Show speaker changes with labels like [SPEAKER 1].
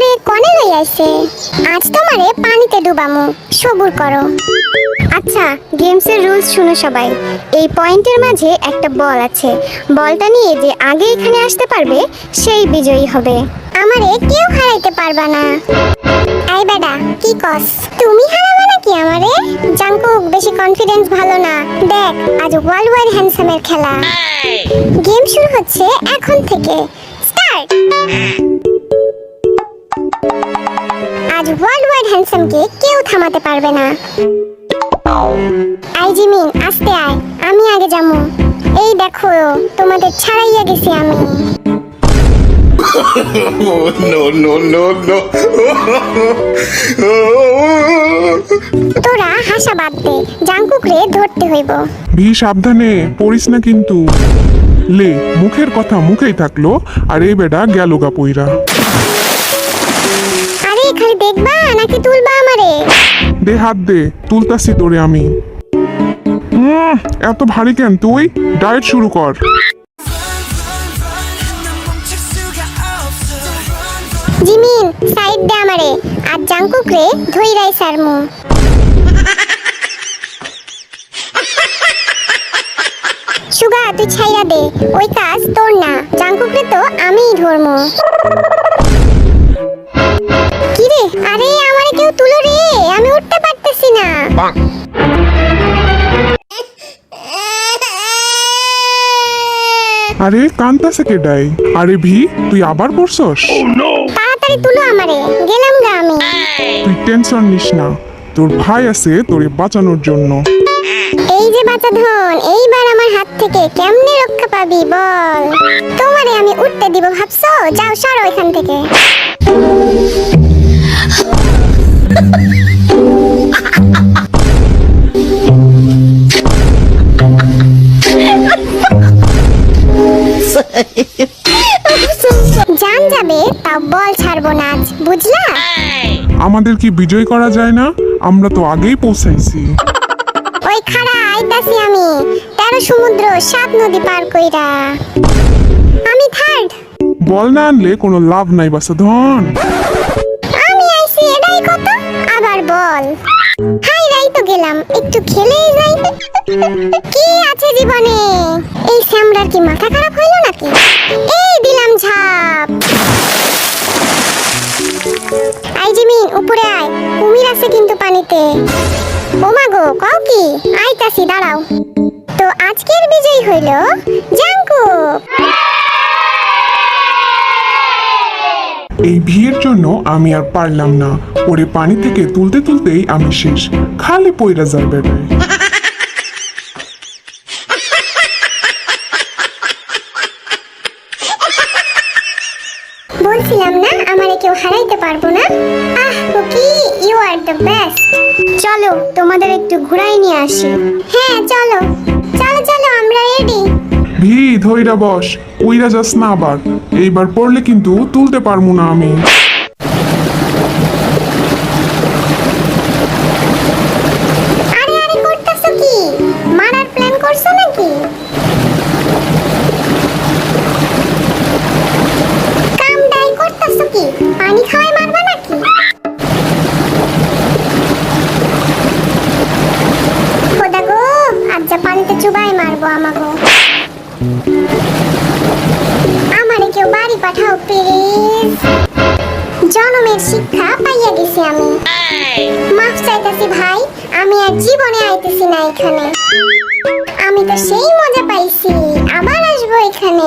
[SPEAKER 1] পুকুরে কনে লই আইছে? আজ তোমারে পানিতে ডুবামু সবুর করো। আচ্ছা গেমসের রুলস শুনো সবাই। এই পয়েন্টের মাঝে একটা বল আছে। বলটা নিয়ে যে আগে এখানে আসতে পারবে সেই বিজয়ী হবে। আমারে কেউ হারাইতে পারবা না। এই বেডা কি কস? তুমি হারাবে নাকি আমারে? জাঙ্কুক বেশি কনফিডেন্স ভালো না। দেখ আজ ওয়ার্ল্ড ওয়াইড হ্যান্ডসামের খেলা। গেম শুরু হচ্ছে এখন থেকে। স্টার্ট! আজ ওয়ার্ল্ড ওয়াইড হ্যান্ডসামকে কেউ থামাতে পারবে না। আই জিমিন আস্তে আয় আমি আগে যাব। এই দেখো তোমাদের ছাড়াইয়া গেছি আমি।
[SPEAKER 2] Oh, no, no, no, no.
[SPEAKER 1] তোরা হাসা বাদ দে জাঙ্কুকরে ধরতে হইব।
[SPEAKER 3] ভি সাবধানে পড়িস না কিন্তু। লে মুখের কথা মুখেই থাকল আর এই বেটা গেল গা পইরা।
[SPEAKER 1] খালি দেখবা নাকি তুলবা আমারে?
[SPEAKER 3] দে হাত দে তুলতাছি তোরে আমি। উম, এত ভারী কেন তুই? ডায়েট শুরু কর।
[SPEAKER 1] জিমিন সাইড দে আমারে। আর জাঙ্কুকরে ধইরাই সারমু। সুগা তুই ছাইরা দে। ওই কাজ তোর না। জাঙ্কুকরে তো আমিই ধরমু। রে আরে আমারে কেউ তুলো রে আমি উঠতে পারতেছি না।
[SPEAKER 3] আরে কান্তাছে কে ডাই? আরে ভি তুই আবার পড়ছস?
[SPEAKER 1] তাড়াতাড়ি তুলো আমারে গেলাম গা আমি।
[SPEAKER 3] তুই টেনশন নিস না তোর ভাই আছে তোরে বাঁচানোর জন্য।
[SPEAKER 1] এই যে বাচ্চা ধন এইবার আমার হাত থেকে কেমনে রক্ষা পাবি বল। তোমারে আমি উঠতে দিব ভাবছ? যাও সরো এখান থেকে। জান যাবে তাও বল ছাড়বো না আজ বুঝলা?
[SPEAKER 3] আমাদের কি বিজয় করা যায় না? আমরা তো আগেই পৌঁছাইছি
[SPEAKER 1] ওই খাড়া আইতাছি আমি তেরো সমুদ্র সাত নদী পার কইরা। আমি থার্ড।
[SPEAKER 3] বল না আনলে কোনো লাভ নাই বাসা ধন
[SPEAKER 1] এটাই কত? আবার বল। হাই গেলাম। একটু যাই। কি আছে জীবনে? এই কি মাথা খারাপ হইল নাকি? এই দিলাম ঝাপ। আই জিমিন উপরে আয়। কুমির আছে কিন্তু পানিতে। ওমা গো, কও কি? আইতাছি, দাঁড়াও। তো আজকের বিজয় হইল? জাঙ্কুক
[SPEAKER 3] এই ভিড়ের জন্য আমি আর পারলাম না। ওরে পানি থেকে তুলতে তুলতেই আমি শেষ। খালি পইরা যায় বেটায়
[SPEAKER 1] বলছিলাম না আমারে কেউ হারাইতে পারব না? আহ cookie you are the best চলো তোমাদের একটু ঘুরাই নিয়ে আসি। হ্যাঁ চলো। চলো চলো আমরা রেডি
[SPEAKER 3] ভি ধইরা বস। উইরা যাস না আবার। এইবার পড়লে কিন্তু তুলতে পারব না আমি।
[SPEAKER 1] আরে আরে করতেছো কি? শিক্ষা পাইয়া গেছি আমি। মাফ চাইতাছি ভাই, আমি আর জীবনে আইতেছি না এখানে। আমি তো সেই মজা পাইছি, আবার আসব এখানে।